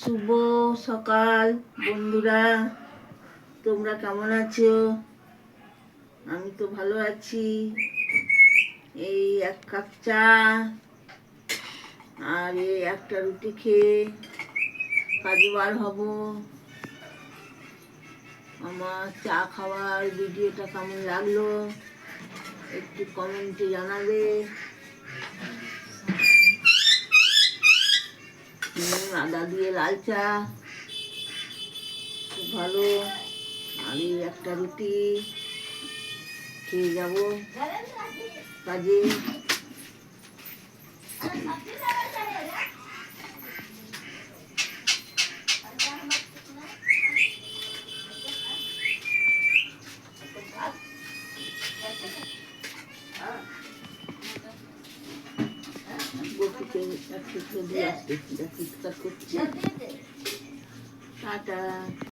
শুভ সকাল, বন্ধুরা। তোমরা কেমন আছো? আমি তো ভালো আছি। এই এক কাপ চা আর এই একটা রুটি খেয়ে কাজে বার হব। আমার চা খাওয়ার ভিডিওটা কেমন লাগল একটু কমেন্টে জানাবে। আদা দিয়ে লাল চা। খুব ভালো। আমি একটা রুটি খেয়ে যাব। কাজে। বকুকে একটু দিয়ে আসতে চিৎকার করছে টাটা